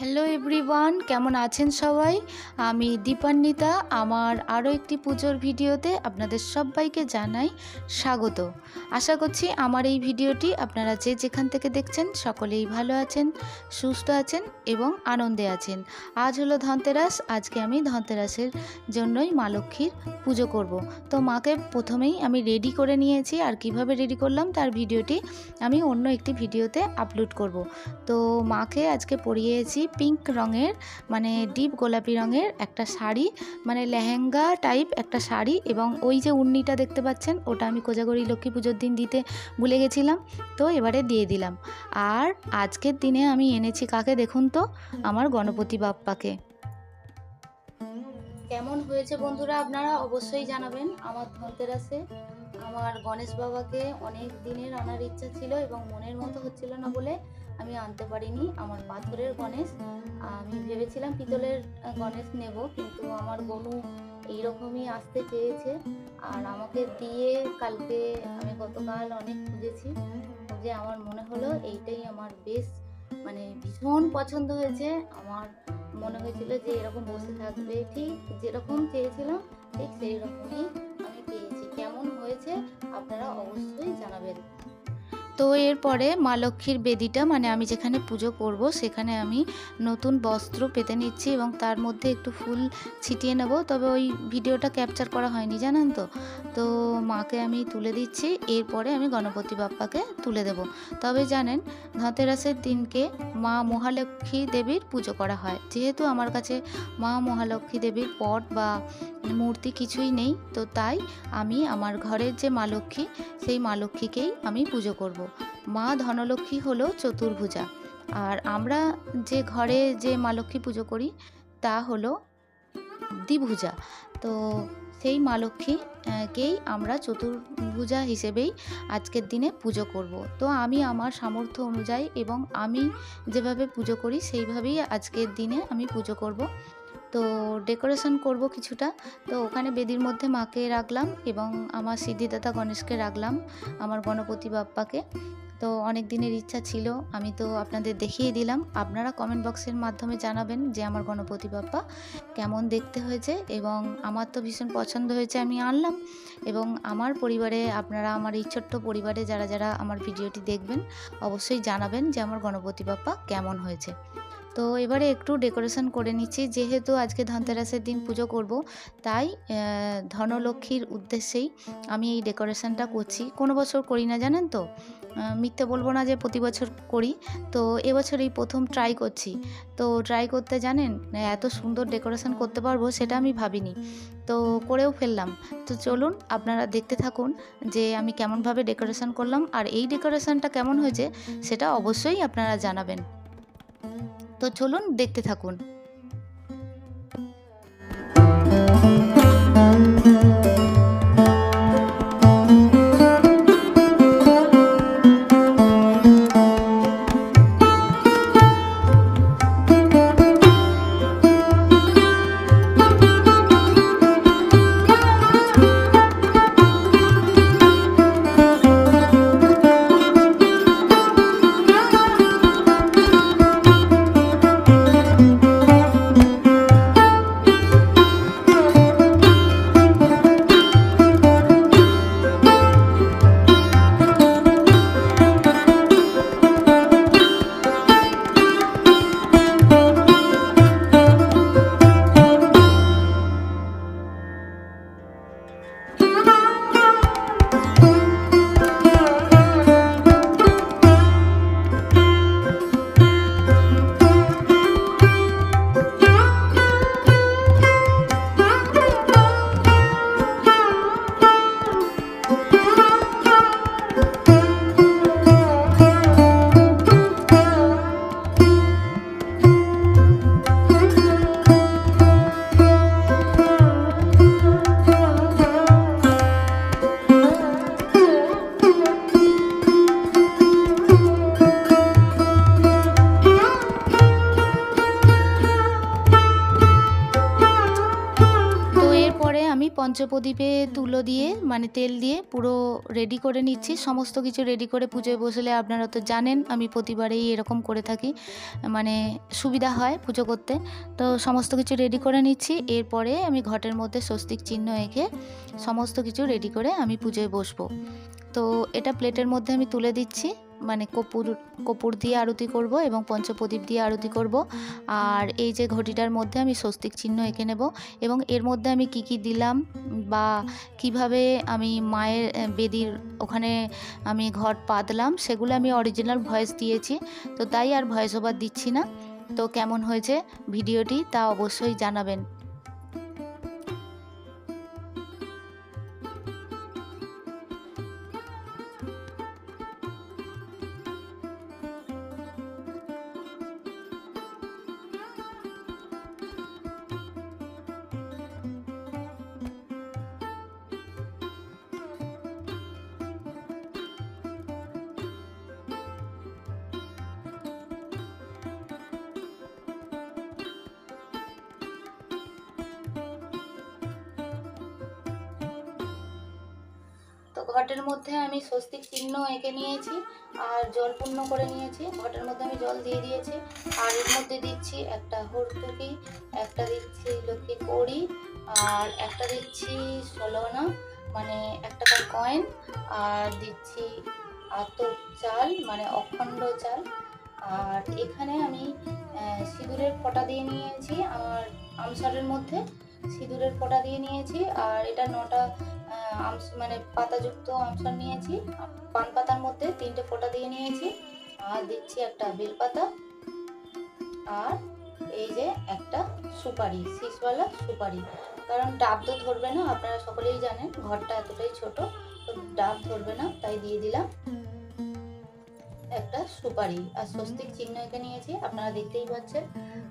Hello everyone কেমন আছেন সবাই? আমি দীপান্বিতা। আমার আরও একটি পুজোর ভিডিওতে আপনাদের সবাইকে জানাই স্বাগত। আশা করছি আমার এই ভিডিওটি আপনারা যে যেখান থেকে দেখছেন সকলেই ভালো আছেন, সুস্থ আছেন এবং আনন্দে আছেন। আজ হলো ধনতেরাস। আজকে আমি ধনতেরাসের জন্যই মা লক্ষ্মীর পুজো করব। তো মাকে প্রথমেই আমি রেডি করে নিয়েছি। আর কীভাবে রেডি করলাম তার ভিডিওটি আমি অন্য একটি ভিডিওতে আপলোড করব। তো মাকে আজকে পরিয়েছি পিঙ্ক রঙের মানে ডিপ গোলাপি রঙের একটা শাড়ি মানে লেহেঙ্গা টাইপ একটা শাড়ি এবং ওই যে উন্নিটা দেখতে পাচ্ছেন, ওটা আমি কোজাগরি লক্ষ্মী পুজোর দিন দিতে ভুলে গেছিলাম, তো এবারে দিয়ে দিলাম। আর আজকের দিনে আমি এনেছি কাকে দেখুন তো? আমার গণপতি বাপ্পাকে। কেমন হয়েছে বন্ধুরা আপনারা অবশ্যই জানাবেন। আমার ধনতেরাসে আমার গণেশ বাবাকে অনেক দিনের আনার ইচ্ছা ছিল এবং মনের মতো হচ্ছিল না বলে আমি আনতে পারিনি, আমার পাথরের গণেশ। আমি ভেবেছিলাম পিতলের গণেশ নেব, কিন্তু আমার গনু এইরকমই আসতে চেয়েছে আর আমাকে দিয়ে কালকে আমি গতকাল অনেক খুঁজেছি যে আমার মনে হলো এইটাই আমার বেশ মানে ভীষণ পছন্দ হয়েছে। আমার মনে হয়েছিল যে এরকম বসে থাকবে, ঠিক যেরকম চেয়েছিলাম, ঠিক সেই রকমই আমি পেয়েছি। কেমন হয়েছে আপনারা অবশ্যই জানাবেন। তো এরপরে মা লক্ষ্মীর বেদিটা মানে আমি যেখানে পুজো করব, সেখানে আমি নতুন বস্ত্র পেতে নিচ্ছি এবং তার মধ্যে একটু ফুল ছিটিয়ে নেব। তবে ওই ভিডিওটা ক্যাপচার করা হয়নি, জানেন তো? তো মাকে আমি তুলে দিচ্ছি, এরপরে আমি গণপতি বাপ্পাকে তুলে দেব। তবে জানেন, ধনতেরাসের দিনকে মা মহালক্ষ্মী দেবীর পুজো করা হয়। যেহেতু আমার কাছে মা মহালক্ষ্মী দেবীর পট বা মূর্তি কিছুই নেই, তো তাই আমি আমার ঘরের যে মা লক্ষ্মী, সেই মা লক্ষ্মীকেই আমি পুজো করব। মা ধনলক্ষ্মী হলো চতুর্ভুজা। আর আমরা যে ঘরে যে মা লক্ষ্মী পুজো করি তা হলো দ্বিভুজা। তো সেই মা লক্ষ্মী আহ, কেই আমরা চতুর্ভুজা হিসেবেই আজকের দিনে পুজো করব। তো আমি আমার সামর্থ্য অনুযায়ী এবং আমি যেভাবে পুজো করি সেইভাবেই আজকের দিনে আমি পুজো করব। তো ডেকোরেশন করব কিছুটা। তো ওখানে বেদির মধ্যে মাকে রাখলাম এবং আমার সিদ্ধিদাতা গণেশকে রাখলাম আমার গণপতি বাপ্পাকে। তো অনেক দিনের ইচ্ছা ছিল, আমি তো আপনাদের দেখিয়ে দিলাম। আপনারা কমেন্ট বক্সের মাধ্যমে জানাবেন যে আমার গণপতি বাপ্পা কেমন দেখতে হয়েছে এবং আমার তো ভীষণ পছন্দ হয়েছে, আমি আনলাম। এবং আমার পরিবারে আপনারা, আমার এই ছোট্ট পরিবারে যারা যারা আমার ভিডিওটি দেখবেন, অবশ্যই জানাবেন যে আমার গণপতি বাপ্পা কেমন হয়েছে। তো এবারে একটু ডেকোরেশন করে নিচ্ছি, যেহেতু আজকে ধনতেরাসের দিন পুজো করব, তাই ধনলক্ষ্মীর উদ্দেশ্যেই আমি এই ডেকোরেশনটা করছি। কোনো বছর করি না, জানেন তো? মিথ্যে বলব না যে প্রতি বছর করি। তো এবছর এই প্রথম ট্রাই করছি। তো ট্রাই করতে জানেন, এত সুন্দর ডেকোরেশন করতে পারব সেটা আমি ভাবিনি। তো করেও ফেললাম। তো চলুন আপনারা দেখতে থাকুন যে আমি কেমনভাবে ডেকোরেশন করলাম আর এই ডেকোরেশনটা কেমন হয়েছে সেটা অবশ্যই আপনারা জানাবেন। তো চলুন দেখতে থাকুন। পঞ্চপ্রদীপে তুলো দিয়ে মানে তেল দিয়ে পুরো রেডি করে নিচ্ছি। সমস্ত কিছু রেডি করে পুজোয় বসলে আপনারা তো জানেন আমি প্রতিবারেই এরকম করে থাকি। মানে সুবিধা হয় পুজো করতে। তো সমস্ত কিছু রেডি করে নিচ্ছি। এরপরে আমি ঘটের মধ্যে স্বস্তিক চিহ্ন এঁকে সমস্ত কিছু রেডি করে আমি পুজোয় বসবো। তো এটা প্লেটের মধ্যে আমি তুলে দিচ্ছি। মানে কপুর কপুর দিয়ে আরতি করব এবং পঞ্চপ্রদীপ দিয়ে আরতি করব। আর এই যে ঘটিটার মধ্যে আমি স্বস্তিক চিহ্ন এঁকে নেব এবং এর মধ্যে আমি কি কি দিলাম বা কীভাবে আমি মায়ের বেদির ওখানে আমি ঘট পাতলাম সেগুলো আমি অরিজিনাল ভয়েস দিয়েছি। তো তাই আর ভয়েস ওভার দিচ্ছি না। তো কেমন হয়েছে ভিডিওটি তা অবশ্যই জানাবেন। ঘটের মধ্যে আমি স্বস্তিক চিহ্ন এঁকে নিয়েছি আর জল পূর্ণ করে নিয়েছি। ঘটের মধ্যে আমি জল দিয়ে দিয়েছি। আর এর মধ্যে দিচ্ছি একটা হরতুকি, একটা দিচ্ছি লক্ষ্মী কড়ি, আর একটা দিচ্ছি ষোলোনা মানে এক টাকার কয়েন, আর দিচ্ছি আতপ চাল মানে অখণ্ড চাল। আর এখানে আমি সিঁদুরের ফোঁটা দিয়ে নিয়েছি। আমার আমসারের মধ্যে সিঁদুরের ফোঁটা দিয়ে নিয়েছি। আর এটা নটা মানে পাতাযুক্ত আমসার নিয়েছি। পান পাতার মধ্যে তিনটে ফোঁটা দিয়ে নিয়েছি। আর দিচ্ছি একটা বেলপাতা। আর এই যে একটা সুপারি শীষওয়ালা সুপারি। কারণ ডাব তো ধরবে না, আপনারা সকলেই জানেন, ঘরটা এতটাই ছোট, তো ডাব ধরবে না, তাই দিয়ে দিলাম। একটা সুপারি। আর স্বস্তিক চিহ্ন এঁকে নিয়েছি, আপনারা দেখতেই পাচ্ছেন।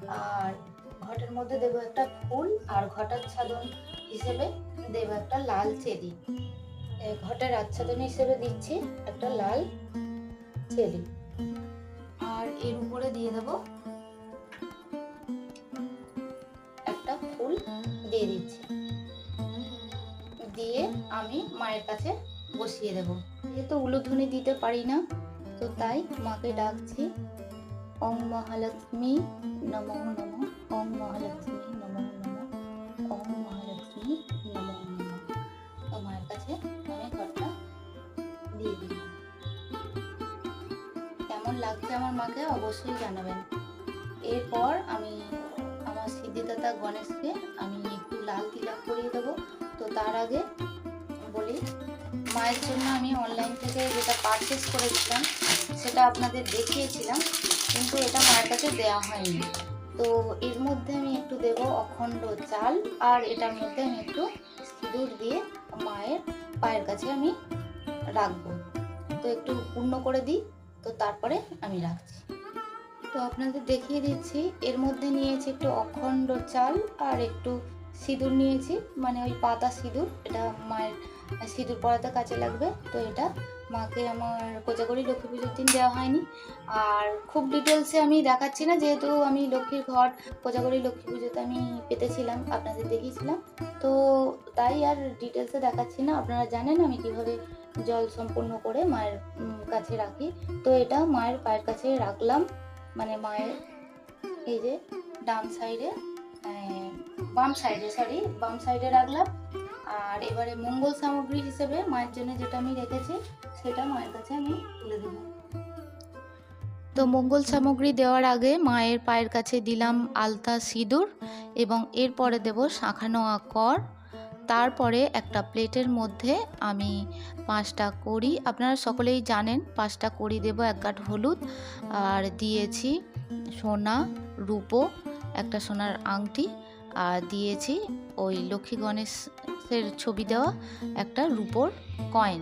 আর ঘটের মধ্যে দেবো একটা ফুল, আর ঘটার ছাদন হিসেবে দেব একটা লাল চেরি। ঘটের আচ্ছাদন হিসেবে দিচ্ছি একটা লাল চেরি। আর এর উপরে দিয়ে দেবো একটা ফুল দিয়ে দিচ্ছি। দিয়ে আমি মায়ের কাছে বসিয়ে দেব। যেহেতু উলুধ্বনি দিতে পারি না, তো তাই মাকে ডাকছি। ওং মহালক্ষ্মী নমো লাগছে আমার মাকে, অবশ্যই জানাবেন। এরপর আমি আমার সিদ্ধিদাতা গণেশকে আমি একটু লাল তিলক করিয়ে দেবো। তো তার আগে বলি, মায়ের জন্য আমি অনলাইন থেকে যেটা পারচেস করেছিলাম, সেটা আপনাদের দেখিয়েছিলাম, কিন্তু এটা মায়ের কাছে দেওয়া হয়নি। তো এর মধ্যে আমি একটু দেব অখণ্ড চাল, আর এটার মধ্যে আমি একটু সিঁদুর দিয়ে মায়ের পায়ের কাছে আমি রাখব। তো একটু পূর্ণ করে দিই। তো তারপরে আমি রাখছি। তো আপনাদের দেখিয়ে দিচ্ছি, এর মধ্যে নিয়েছি একটু অখণ্ড চাল আর একটু সিঁদুর নিয়েছি মানে ওই পাতা সিঁদুর, এটা মায়ের সিঁদুর পরাতে কাজে লাগবে, তো এটা মাকে আমার কোজাগরি লক্ষ্মী পুজোর দিন দেওয়া হয়নি। আর খুব ডিটেলসে আমি দেখাচ্ছি না, যেহেতু আমি লক্ষ্মীর ঘট, কোজাগরি লক্ষ্মী পুজোতে আমি পেতেছিলাম, আপনাদের দেখিয়েছিলাম। তো তাই আর ডিটেলসে দেখাচ্ছি না, আপনারা জানেন আমি কীভাবে জল সম্পূর্ণ করে মায়ের কাছে রাখি। তো এটা মায়ের পায়ের কাছে রাখলাম। মানে মায়ের এই যে ডান সাইডে বাম সাইডে সরি বাম সাইডে রাখলাম। আর এবারে মঙ্গল সামগ্রী হিসেবে মায়ের জন্য যেটা আমি রেখেছি, সেটা মায়ের কাছে আমি তুলে দেবো। তো মঙ্গল সামগ্রী দেওয়ার আগে মায়ের পায়ের কাছে দিলাম আলতা সিঁদুর এবং এরপরে দেব শাঁখানো কর তারপরে একটা প্লেটের মধ্যে আমি পাঁচটা কড়ি, আপনারা সকলেই জানেন পাঁচটা কড়ি দেব, এক গাঁট হলুদ, আর দিয়েছি সোনা রূপো, একটা সোনার আংটি, আর দিয়েছি ওই লক্ষ্মী গণেশের ছবি দেওয়া একটা রূপোর কয়েন।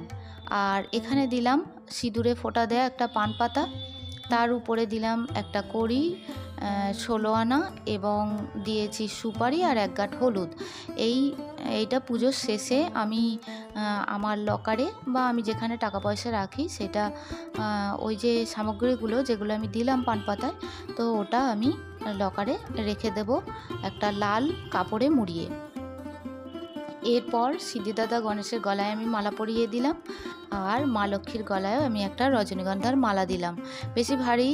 আর এখানে দিলাম সিঁদুরে ফোঁটা দেয়া একটা পান পাতা, তার উপরে দিলাম একটা কড়ি ষোলো আনা এবং দিয়েছি সুপারি আর এক গাঁট হলুদ। এই এইটা পুজোর শেষে আমি আমার লকারে বা আমি যেখানে টাকা পয়সা রাখি সেটা ওই যে সামগ্রীগুলো যেগুলো আমি দিলাম পান পাতায়, তো ওটা আমি লকারে রেখে দেব একটা লাল কাপড়ে মুড়িয়ে। এরপর সিদ্ধিদাদা গণেশের গলায় আমি মালা পরিয়ে দিলাম আর মা লক্ষ্মীর গলায়ও আমি একটা রজনীগন্ধার মালা দিলাম। বেশি ভারী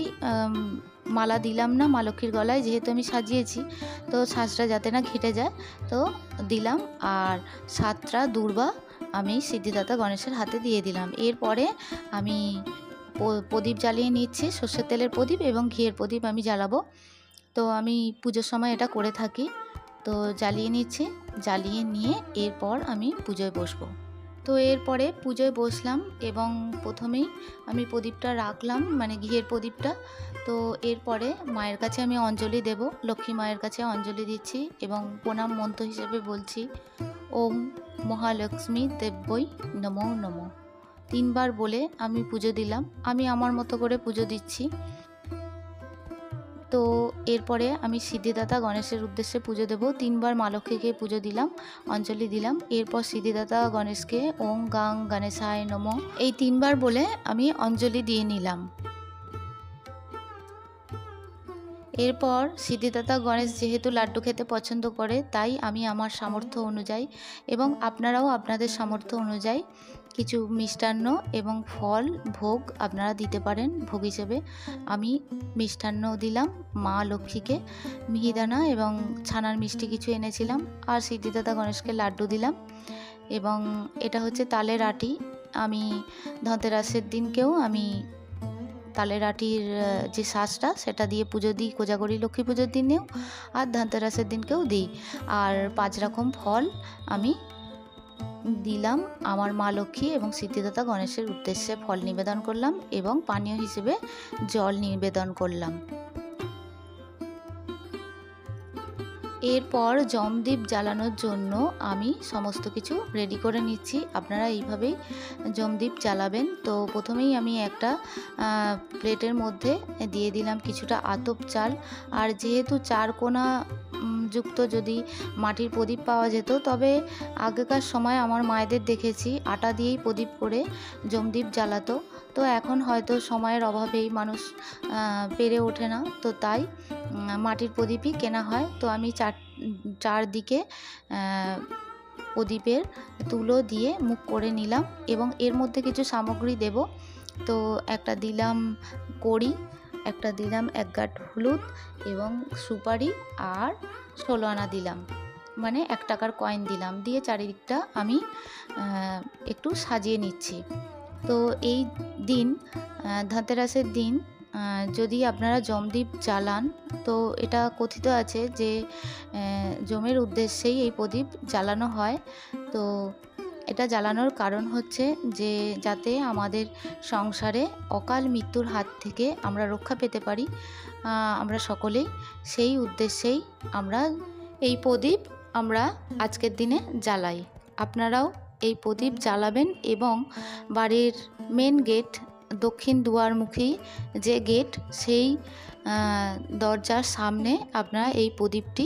মালা দিলাম না, মা লক্ষ্মীর গলায়, যেহেতু আমি সাজিয়েছি, তো সাজটা যাতে না ঘেটে যায়, তো দিলাম। আর সাতটা দূর্বা আমি সিদ্ধিদাতা গণেশের হাতে দিয়ে দিলাম। এরপরে আমি প্রদীপ জ্বালিয়ে নিচ্ছি, সর্ষের তেলের প্রদীপ এবং ঘিয়ের প্রদীপ আমি জ্বালাবো। তো আমি পুজোর সময় এটা করে থাকি। তো জ্বালিয়ে নিচ্ছি, জ্বালিয়ে নিয়ে এরপর আমি পুজোয় বসবো। তো এরপরে পুজোয় বসলাম এবং প্রথমেই আমি প্রদীপটা রাখলাম মানে ঘিয়ের প্রদীপটা। তো এরপরে মায়ের কাছে আমি অঞ্জলি দেব, লক্ষ্মী মায়ের কাছে অঞ্জলি দিচ্ছি এবং প্রণাম মন্ত্র হিসেবে বলছি, ওম মহালক্ষ্মী দেব্যই নমো নমো। তিনবার বলে আমি পুজো দিলাম, আমি আমার মতো করে পুজো দিচ্ছি। তো এরপরে আমি সিদ্ধিদাতা গণেশের উদ্দেশ্যে পুজো দেব। তিনবার মা লক্ষ্মীকে পুজো দিলাম, অঞ্জলি দিলাম। এরপর সিদ্ধিদাতা গণেশকে ওং গাং গণেশায় নম। এই তিনবার বলে আমি অঞ্জলি দিয়ে নিলাম। এরপর সিদ্ধিদাতা গণেশ যেহেতু লাড্ডু খেতে পছন্দ করে, তাই আমি আমার সামর্থ্য অনুযায়ী এবং আপনারাও আপনাদের সামর্থ্য অনুযায়ী কিছু মিষ্টান্ন এবং ফল ভোগ আপনারা দিতে পারেন, ভোগ হিসেবে। আমি মিষ্টান্ন দিলাম, মা লক্ষ্মীকে মিহিদানা এবং ছানার মিষ্টি কিছু এনেছিলাম আর সিদ্ধিদাতা গণেশকে লাড্ডু দিলাম এবং এটা হচ্ছে তালের আটি। আমি ধনতেরাসের দিনকেও আমি তালের আটির যে শ্বাসটা সেটা দিয়ে পুজো দিই, কোজাগরি লক্ষ্মী পুজোর দিনেও আর ধনতেরাসের দিনকেও দিই। আর পাঁচ রকম ফল আমি দিলাম আমার মা লক্ষ্মী এবং সিদ্ধিদাতা গণেশের উদ্দেশ্যে ফল নিবেদন করলাম এবং পানীয় হিসেবে জল নিবেদন করলাম। এরপর জমদীপ জ্বালানোর জন্য আমি সমস্ত কিছু রেডি করে নিচ্ছি। আপনারা এইভাবেই জমদীপ জ্বালাবেন। তো প্রথমেই আমি একটা প্লেটের মধ্যে দিয়ে দিলাম কিছুটা আতপ চাল। আর যেহেতু চার কোনা যুক্ত যদি মাটির প্রদীপ পাওয়া যেত, তবে আগেকার সময় আমার মায়েদের দেখেছি, আটা দিয়েই প্রদীপ করে জমদীপ জ্বালাতো। তো এখন হয়তো সময়ের অভাবেই মানুষ পেরে ওঠে না। তো তাই মাটির প্রদীপই কেনা হয়। তো আমি চার চারদিকে প্রদীপের তুলো দিয়ে মুখ করে নিলাম এবং এর মধ্যে কিছু সামগ্রী দেব। তো একটা দিলাম কড়ি, একটা দিলাম এক গাঁট হলুদ এবং সুপারি আর ষোলো আনা দিলাম। মানে এক টাকার কয়েন দিলাম। দিয়ে চারিদিকটা আমি একটু সাজিয়ে নিচ্ছি। তো এই দিন ধনতেরাসের দিন যদি আপনারা জমদীপ জ্বালান, তো এটা কথিত আছে যে জমের উদ্দেশ্যেই এই প্রদীপ জ্বালানো হয়। তো এটা জ্বালানোর কারণ হচ্ছে যে, যাতে আমাদের সংসারে অকাল মৃত্যুর হাত থেকে আমরা রক্ষা পেতে পারি আমরা সকলেই সেই উদ্দেশ্যেই আমরা এই প্রদীপ আমরা আজকের দিনে জ্বালাই। আপনারাও এই প্রদীপ জ্বালাবেন এবং বাড়ির মেন গেট দক্ষিণ দুয়ারমুখী যে গেট সেই দরজার সামনে আপনারা এই প্রদীপটি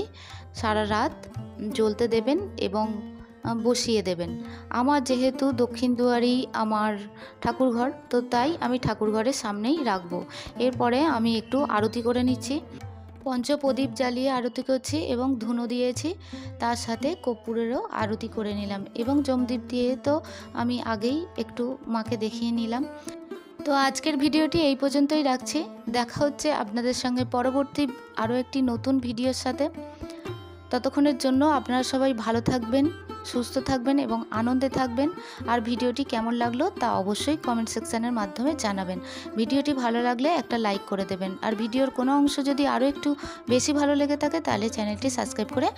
সারা রাত জ্বলতে দেবেন এবং বসিয়ে দেবেন। আমার যেহেতু দক্ষিণ দুয়ারি আমার ঠাকুরঘর, তো তাই আমি ঠাকুরঘরের সামনেই রাখব। এরপরে আমি একটু আরতি করে নিচ্ছি। পঞ্চপ্রদীপ জ্বালিয়ে আরতি করছি এবং ধুনো দিয়েছি। তার সাথে কর্পূরেরও আরতি করে নিলাম এবং জমদীপ দিয়ে তো আমি আগেই একটু মাকে দেখিয়ে নিলাম। তো আজকের ভিডিওটি এই পর্যন্তই রাখছি। দেখা হচ্ছে আপনাদের সঙ্গে পরবর্তী আরও একটি নতুন ভিডিওর সাথে। ততক্ষণের জন্য আপনারা সবাই ভালো থাকবেন। সুস্থ থাকবেন এবং আনন্দে থাকবেন। আর ভিডিওটি কেমন লাগল তা অবশ্যই কমেন্ট সেকশানের মাধ্যমে জানাবেন। ভিডিওটি ভালো লাগলে একটা লাইক করে দেবেন। আর ভিডিওর কোনো অংশ যদি আরও একটু বেশি ভালো লেগে থাকে তাহলে চ্যানেলটি সাবস্ক্রাইব করে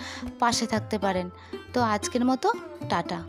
পাশে থাকতে পারেন। তো আজকের মতো, টাটা।